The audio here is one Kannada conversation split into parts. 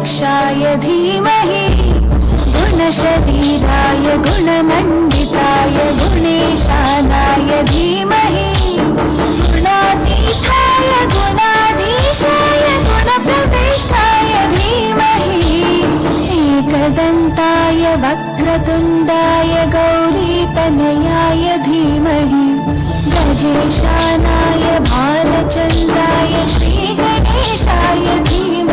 गणदैवताय गणाध्यक्षाय धीमहि गुणशरीराय गुणमण्डिताय गुणेशानाय धीमहि गुणातीताय गुणाधीशाय गुणप्रविष्टाय धीमहि एकदन्ताय वक्रतुण्डाय गौरीतनयाय धीमहि गजेशानाय भालचन्द्राय श्रीगणेशाय धीमहि एकदन्ताय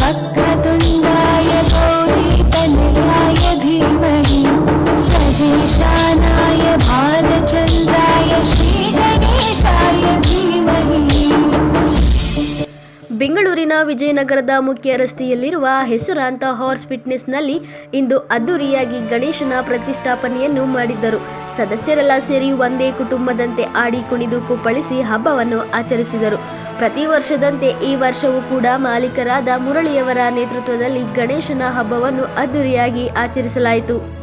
वक्रतुण्डाय गौरीतनयाय धीमहि गजेशानाय भालचन्द्राय श्रीगणेशाय धीमहि ಬೆಂಗಳೂರಿನ ವಿಜಯನಗರದ ಮುಖ್ಯ ರಸ್ತೆಯಲ್ಲಿರುವ ಹೆಸರಾಂತ ಹಾರ್ಸ್ ಫಿಟ್ನೆಸ್ನಲ್ಲಿ ಇಂದು ಅದ್ದೂರಿಯಾಗಿ ಗಣೇಶನ ಪ್ರತಿಷ್ಠಾಪನೆಯನ್ನು ಮಾಡಿದ್ದರು ಸದಸ್ಯರೆಲ್ಲ ಸೇರಿ ಒಂದೇ ಕುಟುಂಬದಂತೆ ಆಡಿ ಕುಣಿದು ಕುಪ್ಪಳಿಸಿ ಹಬ್ಬವನ್ನು ಆಚರಿಸಿದರು ಪ್ರತಿ ವರ್ಷದಂತೆ ಈ ವರ್ಷವೂ ಕೂಡ ಮಾಲೀಕರಾದ ಮುರಳಿಯವರ ನೇತೃತ್ವದಲ್ಲಿ ಗಣೇಶನ ಹಬ್ಬವನ್ನು ಅದ್ದೂರಿಯಾಗಿ ಆಚರಿಸಲಾಯಿತು.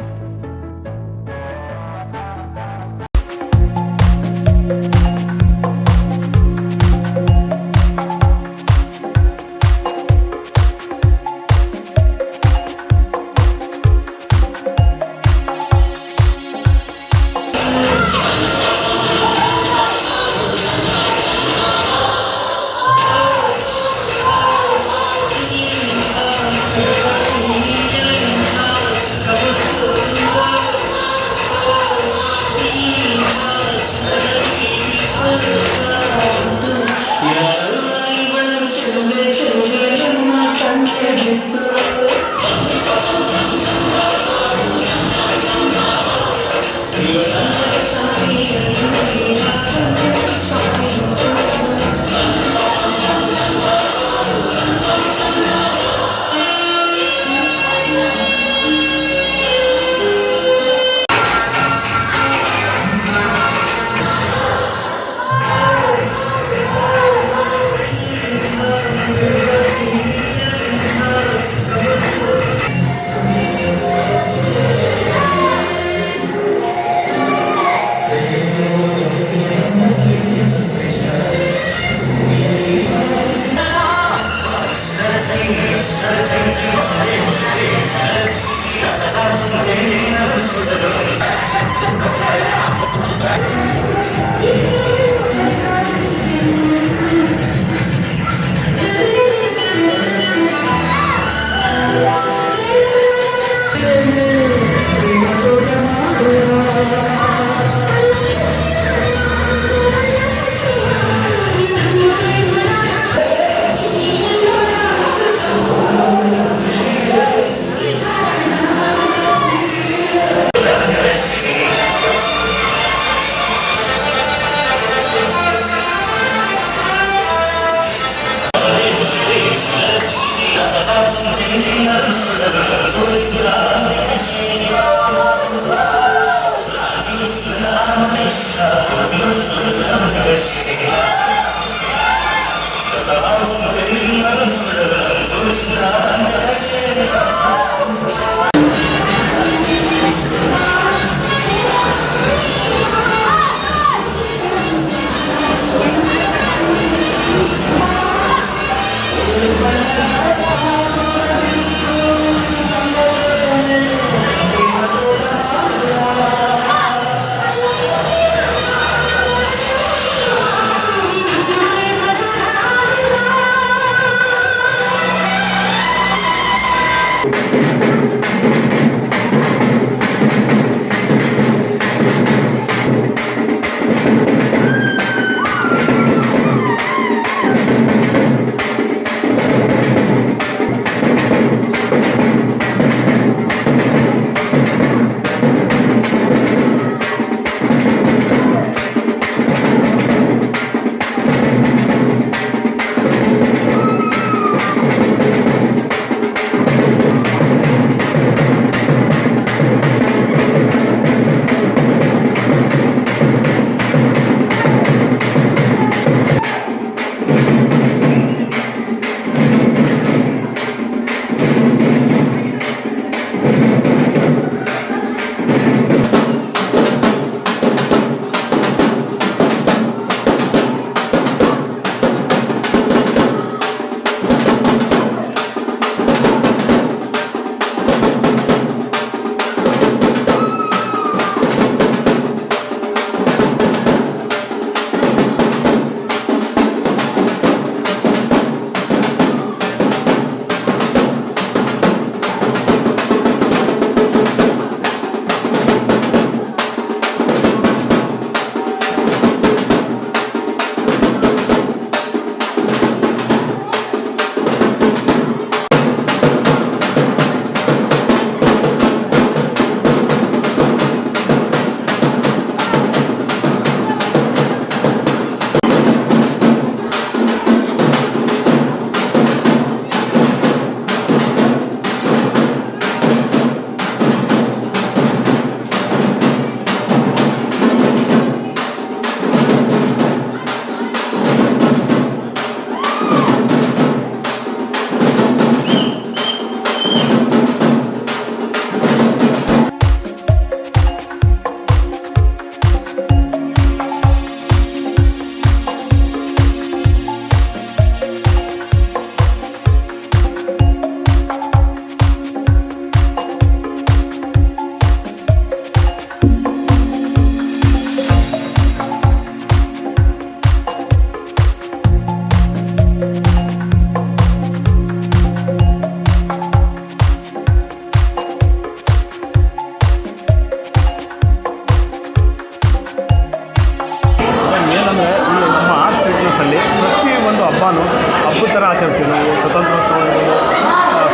ಹಬ್ಬದ ಥರ ಆಚರಿಸ್ತೀವಿ. ನಾವು ಸ್ವತಂತ್ರೋತ್ಸವ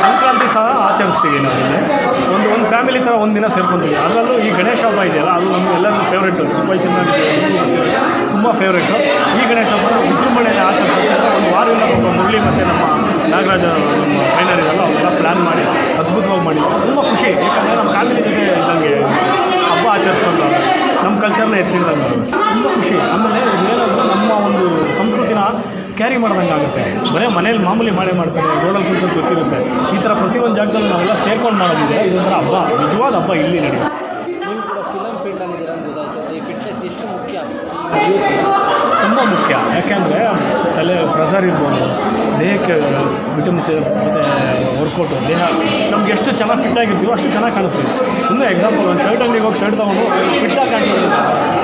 ಸಂಕ್ರಾಂತಿ ಸಹ ಆಚರಿಸ್ತೀವಿ ನಾವು ಇಲ್ಲಿ. ಒಂದು ಒಂದು ಫ್ಯಾಮಿಲಿ ಥರ ಒಂದು ದಿನ ಸೇರ್ಕೊತೀವಿ. ಅದರಲ್ಲೂ ಈ ಗಣೇಶ ಹಬ್ಬ ಇದೆಯಲ್ಲ, ಅದು ನಮಗೆ ಎಲ್ಲರಿಗೂ ಫೇವ್ರೇಟು ಚಿಕ್ಕ ವಯಸ್ಸಿಂದ ತುಂಬ ಫೇವ್ರೇಟು ಈ ಗಣೇಶ ಹಬ್ಬ ವಿಜೃಂಭಣೆಯನ್ನು ಆಚರಿಸೋಕ್ಕೆ ಒಂದು ವಾರದಿಂದ ತುಂಬ ಮುರಳಿ ಮತ್ತು ನಮ್ಮ ನಾಗರಾಜ, ನಮ್ಮ ಟ್ರೈನರ್ ಇದೆಲ್ಲ ಅವೆಲ್ಲ ಪ್ಲ್ಯಾನ್ ಮಾಡಿ, ಅದ್ಭುತವಾಗಿ ಮಾಡಿ. ತುಂಬ ಖುಷಿ. ಯಾಕಂದರೆ ನಮ್ಮ ಫ್ಯಾಮಿಲಿ ಜೊತೆ ಇದ್ದಂಗೆ ಹಬ್ಬ ಆಚರಿಸ್ಕೊಂಡು ನಮ್ಮ ಕಲ್ಚರ್ನ ಎತ್ತಿದ್ದಂಗೆ ತುಂಬ ಖುಷಿ. ಆಮೇಲೆ ಏನಾದರೂ ನಮ್ಮ ಒಂದು ಸಂಸ್ಕೃತಿನ ಕ್ಯಾರಿ ಮಾಡ್ದಂಗೆ ಆಗುತ್ತೆ. ಬರೀ ಮನೇಲಿ ಮಾಮೂಲಿ ಮಾಡೇ ಮಾಡ್ತಾರೆ ರೋಡಲ್ಲಿ ಕೂತ್ಕೊಂಡು ಗೊತ್ತಿರುತ್ತೆ. ಈ ಥರ ಪ್ರತಿಯೊಂದು ಜಾಗದಲ್ಲಿ ನಾವೆಲ್ಲ ಸೇರ್ಕೊಂಡು ಮಾಡೋದಿದೆ. ಇದೊಂಥರ ಹಬ್ಬ ನಿಜವಾದ ಹಬ್ಬ ಇಲ್ಲಿ ನಡೆಯುತ್ತೆ. ನೀವು ಕೂಡ ಫಿಲಮ್ ಫೀಲ್ಡಲ್ಲಿ ಈ ಫಿಟ್ನೆಸ್ ಎಷ್ಟು ಮುಖ್ಯ? ತುಂಬ ಮುಖ್ಯ. ಯಾಕೆಂದರೆ ತಲೆ ಪ್ರೆಸರ್ ಇರ್ಬೋದು ದೇಹಕ್ಕೆ ವಿಟಮಿನ್ಸ್ ಮತ್ತು ವರ್ಕೌಟು ದೇಹ ನಮ್ಗೆ ಎಷ್ಟು ಚೆನ್ನಾಗಿ ಫಿಟ್ಟಾಗಿರ್ತೀವೋ ಅಷ್ಟು ಚೆನ್ನಾಗಿ ಕಾಣಿಸ್ತೀವಿ ಸುಮ್ಮನೆ ಎಕ್ಸಾಂಪಲ್ ಒಂದು ಶರ್ಟ್ ಅಂಗಡಿಗೆ ಹೋಗಿ ಶರ್ಟ್ ತೊಗೊಂಡು ಫಿಟ್ಟಾಗಿ ಕಾಣಿಸೋದ್ರಿಂದ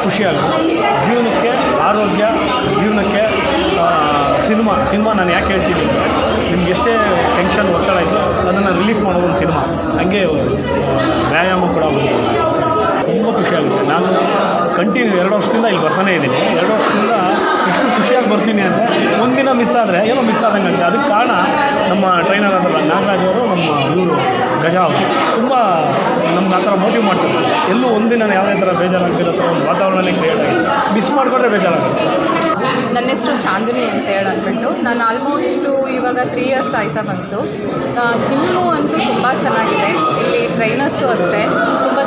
ಖುಷಿಯಾಗುತ್ತೆ. ಜೀವನಕ್ಕೆ, ಆರೋಗ್ಯ, ಜೀವನಕ್ಕೆ ಸಿನಿಮಾ ಸಿನಿಮಾ ನಾನು ಯಾಕೆ ಹೇಳ್ತೀನಿ ಅಂದರೆ, ನಿಮ್ಗೆ ಎಷ್ಟೇ ಟೆನ್ಷನ್, ಒತ್ತಡ ಇದ್ದು ಅದನ್ನು ರಿಲೀಫ್ ಮಾಡೋ ಒಂದು ಸಿನಿಮಾ. ಹಂಗೆ ವ್ಯಾಯಾಮ ಕೂಡ ಒಂದು ತುಂಬ ಖುಷಿಯಾಗುತ್ತೆ. ನಾನು ಕಂಟಿನ್ಯೂ ಎರಡು ವರ್ಷದಿಂದ ಇಲ್ಲಿ ಬರ್ತಾನೆ ಇದ್ದೀನಿ. ಎರಡು ವರ್ಷದಿಂದ ಎಷ್ಟು ಖುಷಿಯಾಗಿ ಬರ್ತೀನಿ ಅಂದರೆ ಒಂದಿನ ಮಿಸ್ ಆದರೆ ಏನೋ ಮಿಸ್ ಆದಂಗೆ ಆಗುತ್ತೆ. ಅದಕ್ಕೆ ಕಾರಣ ನಮ್ಮ ಟ್ರೈನರ್ ಅದರ ನಾಗರಾಜ್ ಅವರು ನಮ್ಮ ಇವರು ಗಜ ಅವರು. ತುಂಬ ನಮ್ಗೆ ಆ ಥರ ಮೋಟಿವ್ ಮಾಡ್ತಾರೆ. ಎಲ್ಲೂ ಒಂದಿನ ಯಾವುದೇ ಥರ ಬೇಜಾರಾಗ್ತಿರೋ ಥರ ಒಂದು ವಾತಾವರಣನೇ ಕ್ರಿಯೇಟ್ ಆಗಿದೆ ಮಿಸ್ ಮಾಡಿಕೊಂಡ್ರೆ ಬೇಜಾರಾಗುತ್ತೆ. ನನ್ನ ಹೆಸರು ಚಾಂದಿನಿ ಅಂತ ಹೇಳಿ ಅಂದ್ಬಿಟ್ಟು ನಾನು ಆಲ್ಮೋಸ್ಟು ಇವಾಗ ತ್ರೀ ಇಯರ್ಸ್ ಆಯ್ತಾ ಬಂತು. ಜಿಮ್ಮು ಅಂತೂ ತುಂಬ ಚೆನ್ನಾಗಿದೆ. ಇಲ್ಲಿ ಟ್ರೈನರ್ಸು ಅಷ್ಟೇ.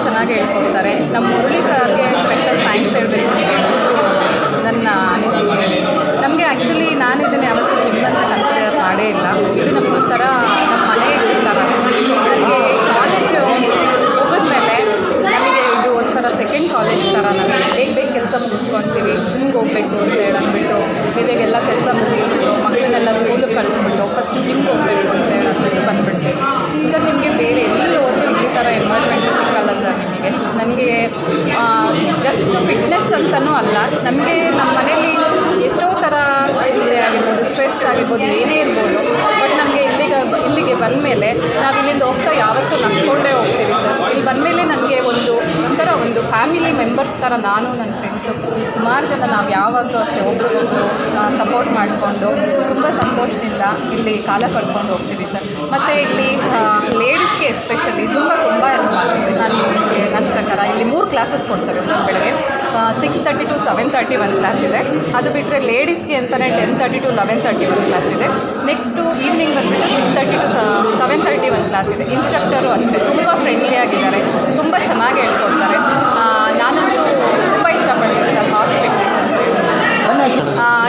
ಚೆನ್ನಾಗಿ ಹೇಳ್ಕೊಡ್ತಾರೆ. ನಮ್ಮ ಮುರಳಿ ಸರ್ಗೆ ಸ್ಪೆಷಲ್ ಥ್ಯಾಂಕ್ಸ್ ಹೇಳಬೇಕು. ನನ್ನ ಅನಿಸಿಕೆ. ನಮಗೆ ಆ್ಯಕ್ಚುಲಿ ನಾನು ಇದನ್ನು ಯಾವತ್ತೂ ಜಿಮ್ ಅಂತ ಕನ್ಸಿಡರ್ ಮಾಡೇ ಇಲ್ಲ. ಇದು ನಮಗೊಂಥರ ನಮ್ಮ ಮನೆ ಥರ ನನಗೆ ಕಾಲೇಜು ಮೇಲೆ ನನಗೆ ಇದು ಒಂಥರ ಸೆಕೆಂಡ್ ಕಾಲೇಜ್ ಥರ ನಾನು ಬೇಗ ಬೇಗ ಕೆಲಸ ಮುಗಿಸ್ಕೊಳ್ತೀವಿ ಜಿಮ್ಗೆ ಹೋಗಬೇಕು ಅಂತ ಹೇಳಿ ಇವಾಗೆಲ್ಲ ಕೆಲಸ ಮುಗಿಸ್ಬಿಟ್ಟು ಮಕ್ಕಳನ್ನೆಲ್ಲ ಸ್ಕೂಲಿಗೆ ಕಳಿಸ್ಬಿಟ್ಟು ಫಸ್ಟ್ ಜಿಮ್ಗೆ ಹೋಗಬೇಕು ಅಂತ ಹೇಳಿ ಬಂದುಬಿಡ್ತೀವಿ. ಸರ್ ನಿಮಗೆ ಬೇರೆ ಎಲ್ಲಿ ಹೋದ್ರೂ ಈ ಥರ ಎನ್ವೈರ್ಮೆಂಟ್ ಸಿಕ್ಕಲ್ಲ ಸರ್ ನಿಮಗೆ ನನಗೆ ಜಸ್ಟ್ ಫಿಟ್ನೆಸ್ ಅಂತಲೂ ಅಲ್ಲ. ನಮಗೆ ನಮ್ಮ ಮನೇಲಿ ಎಷ್ಟೋ ಥರ ಚಿಂತೆ ಆಗಿರ್ಬೋದು ಸ್ಟ್ರೆಸ್ ಆಗಿರ್ಬೋದು, ಏನೇ ಇರ್ಬೋದು. ಬಟ್ ನಮಗೆ ಇಲ್ಲಿಗೆ ಇಲ್ಲಿಗೆ ಬಂದ ಮೇಲೆ ನಾವು ಇಲ್ಲಿಂದ ಹೋಗ್ತಾ ಯಾವತ್ತೂ ನಗ್ಕೊಂಡೇ ಹೋಗ್ತೀವಿ ಸರ್. ಇಲ್ಲಿ ಬಂದಮೇಲೆ ನನಗೆ ಒಂದು ಒಂಥರ ಒಂದು ಫ್ಯಾಮಿಲಿ ಮೆಂಬರ್ಸ್ ಥರ ನಾನು ನನ್ನ ಸುಮಾರು ಜನ ನಾವು ಯಾವಾಗಲೂ ಅಷ್ಟೇ ಒಬ್ರಿಗೊಬ್ರು ಸಪೋರ್ಟ್ ಮಾಡಿಕೊಂಡು, ತುಂಬ ಸಂತೋಷದಿಂದ ಇಲ್ಲಿ ಕಾಲ ಕಳ್ಕೊಂಡು ಹೋಗ್ತೀವಿ ಸರ್. ಮತ್ತು ಇಲ್ಲಿ ಲೇಡೀಸ್ಗೆ ಎಸ್ಪೆಷಲಿ ತುಂಬ ತುಂಬ ನಾನು ನನ್ನ ಪ್ರಕಾರ ಇಲ್ಲಿ ಮೂರು ಕ್ಲಾಸಸ್ ಕೊಡ್ತಾರೆ ಸರ್ ಬೆಳಗ್ಗೆ. Six thirty to seven thirty ಒಂದು ಕ್ಲಾಸ್ ಇದೆ. ಅದು ಬಿಟ್ಟರೆ ಲೇಡೀಸ್ಗೆ ಅಂತಲೇ ten thirty to eleven thirty ಒಂದು ಕ್ಲಾಸ್ ಇದೆ. ನೆಕ್ಸ್ಟು ಈವ್ನಿಂಗ್ ಬಂದುಬಿಟ್ಟು six thirty to seven thirty ಒಂದು ಕ್ಲಾಸ್ ಇದೆ. ಇನ್ಸ್ಟ್ರಕ್ಟರು ಅಷ್ಟೇ. ತುಂಬ ಫ್ರೆಂಡ್ಲಿ ಆಗಿದ್ದಾರೆ. ತುಂಬ ಚೆನ್ನಾಗಿ ಹೇಳ್ಕೊಡ್ತಾರೆ. ನಾನಂತೂ ತುಂಬ ಇಷ್ಟಪಡ್ತೀನಿ ಸರ್ ಹಾರ್ಸ್ ಫಿಟ್ನೆಸ್ ಅಂತ ಹೇಳಿ ಆ,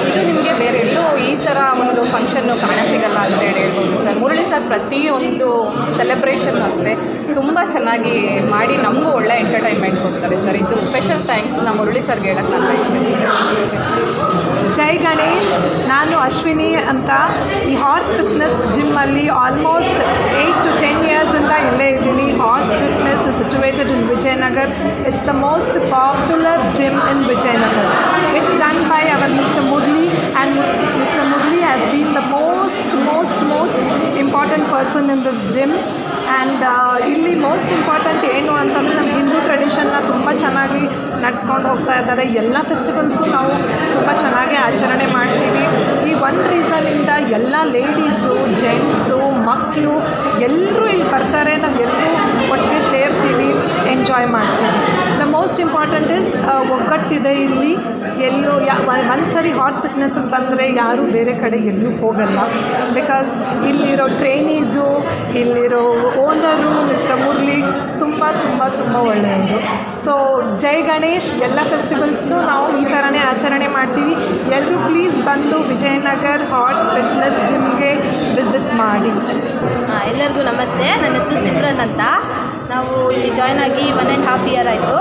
ಇದು ನಿಮಗೆ ಬೇರೆ ಎಲ್ಲೂ ಈ ಥರ ಒಂದು ಫಂಕ್ಷನ್ನು ಕಾಣಸಿಗಲ್ಲ ಅಂತೇಳಿ ಹೇಳ್ಬೋದು ಸರ್. ಮುರಳಿ ಸರ್, ಪ್ರತಿಯೊಂದು ಸೆಲೆಬ್ರೇಷನ್ ಅಷ್ಟೇ. ತುಂಬ ಚೆನ್ನಾಗಿ ಮಾಡಿ ನಮಗೂ ಒಳ್ಳೆ ಎಂಟರ್ಟೈನ್ಮೆಂಟ್ ಕೊಡ್ತಾರೆ ಸರ್. ಇದು ಸ್ಪೆಷಲ್ ಥ್ಯಾಂಕ್ಸ್ ನಮ್ಮ ಮುರಳಿ ಸರ್ಗೆ ಹೇಳಕ್ಕೆ ನಾನು ಜೈ ಗಣೇಶ್, ನಾನು ಅಶ್ವಿನಿ ಅಂತ ಈ ಹಾರ್ಸ್ ಫಿಟ್ನೆಸ್ ಜಿಮ್ಮಲ್ಲಿ ಆಲ್ಮೋಸ್ಟ್ ಏಯ್ಟ್ ಟು ಟೆನ್ ಇಯರ್ಸಿಂದ ಇಲ್ಲೇ ಇದ್ದೀನಿ. Horse Fitness situated in Vijayanagar. It's the most popular gym in Vijayanagar. It's run by our mister Murli and mister Murli has been the most most important person in this gym and ಇಲ್ಲಿ ಮೋಸ್ಟ್ ಇಂಪಾರ್ಟೆಂಟ್ ಏನು ಅಂತಂದರೆ ನಮ್ಮ ಹಿಂದೂ ಟ್ರೆಡಿಷನ್ನ ತುಂಬ ಚೆನ್ನಾಗಿ ನಡೆಸ್ಕೊಂಡು ಹೋಗ್ತಾ ಇದ್ದಾರೆ. ಎಲ್ಲ ಫೆಸ್ಟಿವಲ್ಸು ನಾವು ತುಂಬ ಚೆನ್ನಾಗಿ ಆಚರಣೆ ಮಾಡ್ತೀವಿ. ಈ ಒಂದು ರೀಸನಿಂದ ಎಲ್ಲ ಲೇಡೀಸು ಜೆಂಟ್ಸು ಮಕ್ಕಳು ಎಲ್ಲರೂ ಇಲ್ಲಿ ಬರ್ತಾರೆ. ನಾವು ಎಲ್ಲರೂ ಒಟ್ಟಿಗೆ ಸೇರ್ತೀವಿ ಎಂಜಾಯ್ ಮಾಡ್ತೀವಿ. ಮೋಸ್ಟ್ ಇಂಪಾರ್ಟೆಂಟ್ ಇಸ್ ಒಗ್ಗಟ್ಟಿದೆ ಇಲ್ಲಿ. ಎಲ್ಲೂ ಯಾ ಒಂದು ಸರಿ ಹಾರ್ಸ್ ಫಿಟ್ನೆಸ್ಗೆ ಬಂದರೆ ಯಾರೂ ಬೇರೆ ಕಡೆ ಎಲ್ಲೂ ಹೋಗಲ್ಲ. ಬಿಕಾಸ್ ಇಲ್ಲಿರೋ ಟ್ರೈನೀಸು, ಇಲ್ಲಿರೋ ಓನರು, ಮಿಸ್ಟರ್ ಮುರ್ಲಿ ತುಂಬ ತುಂಬ ತುಂಬ ಒಳ್ಳೆಯದು. ಸೊ ಜೈ ಗಣೇಶ್, ಎಲ್ಲ ಫೆಸ್ಟಿವಲ್ಸ್ನು ನಾವು ಈ ಥರನೇ ಆಚರಣೆ ಮಾಡ್ತೀವಿ. ಎಲ್ಲರೂ ಪ್ಲೀಸ್ ಬಂದು ವಿಜಯನಗರ್ ಹಾರ್ಸ್ ಫಿಟ್ನೆಸ್ ಜಿಮ್ಗೆ ವಿಸಿಟ್ ಮಾಡಿ. ಎಲ್ಲರಿಗೂ ನಮಸ್ತೆ. ನನ್ನ ಹೆಸರು ಸಿಮ್ರನ್ ಅಂತ. ನಾವು ಇಲ್ಲಿ ಜಾಯ್ನ್ ಆಗಿ ಒನ್ ಆ್ಯಂಡ್ ಹಾಫ್ ಇಯರ್ ಆಯಿತು.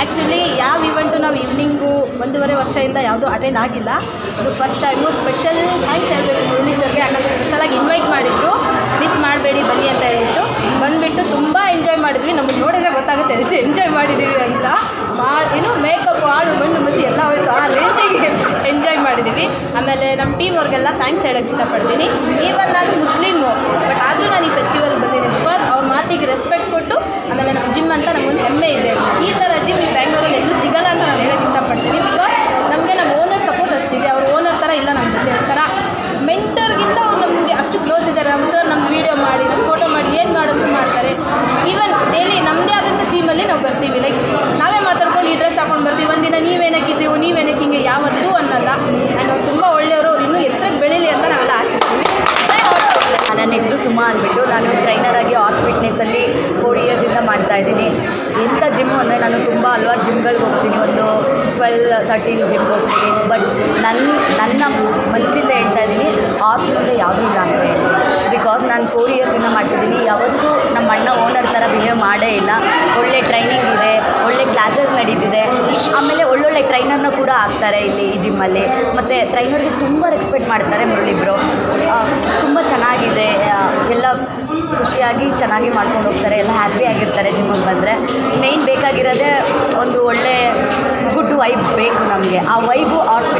ಆ್ಯಕ್ಚುಲಿ ಯಾವ ಇವೆಂಟು ನಾವು ಈವ್ನಿಂಗು ಒಂದೂವರೆ ವರ್ಷದಿಂದ ಯಾವುದೂ ಅಟೆಂಡ್ ಆಗಿಲ್ಲ. ಇದು ಫಸ್ಟ್ ಟೈಮು ಸ್ಪೆಷಲ್ ಥ್ಯಾಂಕ್ಸ್ ಹೇಳಬೇಕು ಮುರಳಿ ಸರ್ಗೆ ಯಾಕಂದರೆ ಸ್ಪೆಷಲಾಗಿ ಇನ್ವೈಟ್ ಮಾಡಿದ್ರು. ಮಿಸ್ ಮಾಡಬೇಡಿ, ಬನ್ನಿ ಅಂತ ಹೇಳ್ಬಿಟ್ಟು ಬಂದುಬಿಟ್ಟು ತುಂಬ ಎಂಜಾಯ್ ಮಾಡಿದ್ವಿ. ನಮಗೆ ನೋಡಿದರೆ ಗೊತ್ತಾಗುತ್ತೆ ಎಷ್ಟು ಎಂಜಾಯ್ ಮಾಡಿದ್ದೀವಿ ಅಂತ. ಮಾ, ಏನು ಮೇಕಪ್ ಹಾಡು, ಮಣ್ಣು, ಮಸಿ ಎಲ್ಲ ಹೋಯ್ತು. ಆ ರೇಂಜಿಗೆ ಎಂಜಾಯ್ ಮಾಡಿದ್ದೀವಿ ಆಮೇಲೆ ನಮ್ಮ ಟೀಮ್ ಅವ್ರಿಗೆಲ್ಲ ಥ್ಯಾಂಕ್ಸ್ ಹೇಳೋಕ್ಕೆ ಇಷ್ಟಪಡ್ತೀನಿ. ಈವನ್ ನಾನು ಮುಸ್ಲಿಮು ಬಟ್ ಆದರೂ ನಾನು ಈ ಫೆಸ್ಟಿವಲ್ ಬಂದಿದ್ದೀನಿ ಬಿಕಾಸ್ ಅವ್ರ ಮಾತಿಗೆ ರೆಸ್ಪೆಕ್ಟ್ ಆಮೇಲೆ ನಮ್ಮ ಜಿಮ್ ಅಂತ ನಮಗೊಂದು ಹೆಮ್ಮೆ ಇದೆ. ಈ ಥರ ಜಿಮ್ ಬ್ಯಾಂಗ್ಳೂರಲ್ಲಿ ಎಲ್ಲೂ ಸಿಗಲ್ಲ ಅಂತ ನಾನು ಹೇಳೋಕ್ಕೆ ಇಷ್ಟಪಡ್ತೀನಿ. ಬಿಕಾಸ್ ನಮಗೆ ನಮ್ಮ ಓನರ್ ಸಪೋರ್ಟ್ ಅಷ್ಟಿದೆ. ಅವ್ರ ಓನರ್ ಥರ ಇಲ್ಲ ನಮ್ಮ ಜೊತೆ ಒಂಥರ ಮೆಂಟರ್ಗಿಂತ ಅವ್ರು ನಮಗೆ ಅಷ್ಟು ಕ್ಲೋಸ್ ಇದ್ದಾರೆ. ನಮ್ಮ ಸರ್ ನಮ್ಮ ವೀಡಿಯೋ ಮಾಡಿ ನಮ್ಮ ಫೋಟೋ ಮಾಡಿ, ಏನು ಮಾಡೋದು ಮಾಡ್ತಾರೆ. ಈವನ್ ಡೈಲಿ ನಮ್ಮದೇ ಆದಂಥ ಥೀಮಲ್ಲಿ ನಾವು ಬರ್ತೀವಿ. ಲೈಕ್ ನಾವೇ ಮಾತಾಡ್ಕೊಂಡು ಈ ಡ್ರೆಸ್ ಹಾಕೊಂಡು ಬರ್ತೀವಿ. ಒಂದಿನ ನೀವೇನಕ್ಕಿದ್ದೀವಿ ನೀವೇನಕ್ಕೆ ಹಿಂಗೆ ಯಾವತ್ತೂ ಅನ್ನಲ್ಲ. ಆ್ಯಂಡ್ ಅವ್ರು ತುಂಬ ಒಳ್ಳೆಯವರು. ಅವ್ರು ಇನ್ನೂ ಎತ್ತರಕ್ಕೆ ಬೆಳೀಲಿ ಅಂತ ನಾವೆಲ್ಲ ಆಶಿಸ್ತೀವಿ. ನನ್ನ ಹೆಸರು ಸುಮಾ ಅಂದ್ಬಿಟ್ಟು. ನಾನು ಟ್ರೈನರ್ ಆಗಿ ಜಿಮ್ಗಳಿಗೆ ಹೋಗ್ತೀನಿ. ಒಂದು ಟ್ವೆಲ್ ತರ್ಟೀನ್ ಜಿಮ್ಗೆ ಹೋಗ್ತೀನಿ. ಬಟ್ ನನ್ನ ನನ್ನ ಮನಸ್ಸಿಂದ ಹೇಳ್ತಾ ಇದ್ದೀನಿ ಆರ್ಟ್ಸ್ ಮುಂದೆ ಯಾವುದೂ ಇಲ್ಲ ಅಂತ ಹೇಳಿ. ಬಿಕಾಸ್ ನಾನು ಫೋರ್ ಇಯರ್ಸಿಂದ ಮಾಡ್ತಿದ್ದೀನಿ. ಯಾವತ್ತೂ ನಮ್ಮ ಅಣ್ಣ ಓನರ್ ಥರ ಬಿಹೇವ್ ಮಾಡೇ ಇಲ್ಲ. ಒಳ್ಳೆ ಟ್ರೈನಿಂಗ್ ಇದೆ, ಒಳ್ಳೆ ಕ್ಲಾಸಸ್ ನಡೀತಿದೆ. ಆಮೇಲೆ ಒಳ್ಳೊಳ್ಳೆ ಟ್ರೈನರ್ನ ಕೂಡ ಆಗ್ತಾರೆ ಇಲ್ಲಿ ಈ ಜಿಮ್ಮಲ್ಲಿ ಮತ್ತು ಟ್ರೈನರ್ಗೆ ತುಂಬ ರೆಕ್ಸ್ಪೆಕ್ಟ್ ಮಾಡ್ತಾರೆ ಮುರಳಿಬ್ರು. ತುಂಬ ಚೆನ್ನಾಗಿದೆ. ಎಲ್ಲ ಖುಷಿಯಾಗಿ ಚೆನ್ನಾಗಿ ಮಾಡ್ಕೊಂಡು ಹೋಗ್ತಾರೆ, ಎಲ್ಲ ಹ್ಯಾಪಿ ಆಗಿರ್ತಾರೆ ಜಿಮ್ಮಿಗೆ ಬಂದರೆ. ಮೇಯ್ನ್ ಬೇಕಾಗಿರೋದೇ ಒಂದು ಒಳ್ಳೆ, ಗುಡ್ ವೈಬ್ ಬೇಕು ನಮಗೆ. ಆ ವೈಬು ಆರ್ಟ್ಸ್